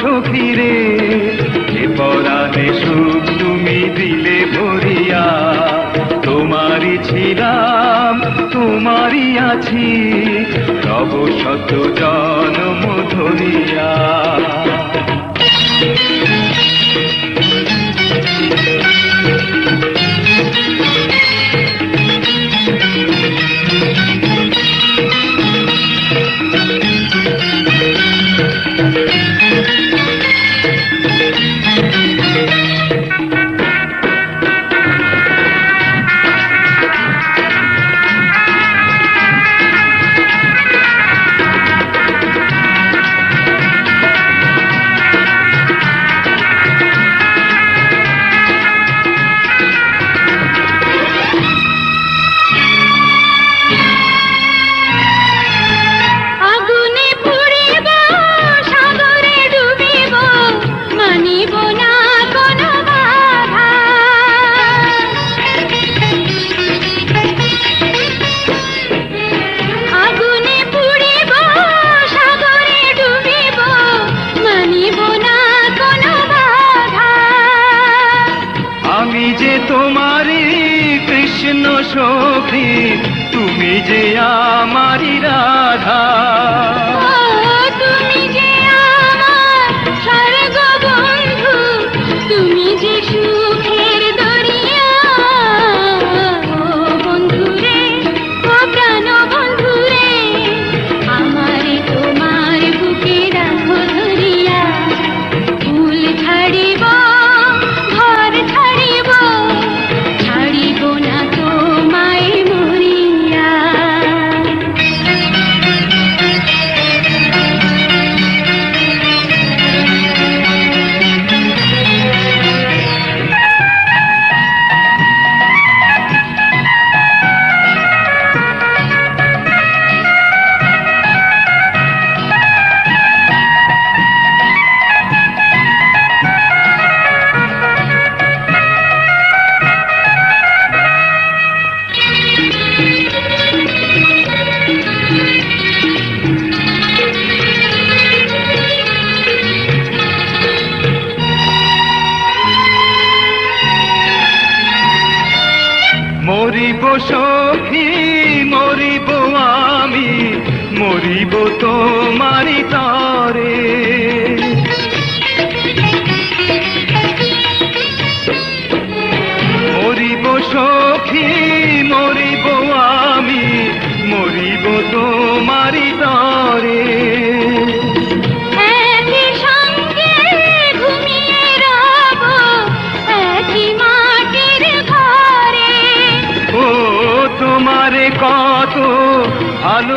সখী রে এ পরাণে সুখ তুমি দিলে ভরিয়া। তোমারই ছিলাম, তোমারই আছি, রব শত জনম ধরিয়া। তোমারই কৃষ্ণ সখী তুমি যে আমারই রাধা। সখী মরিব আমি মরিব তোমারই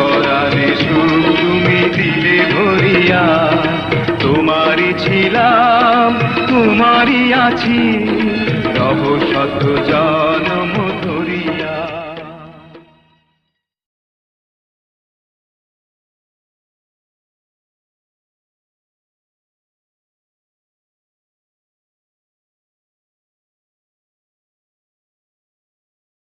পরাণে সুখ তুমি দিলে ভরিয়া তোমারই ছিলাম তোমারই আছি। রব সত্য জনম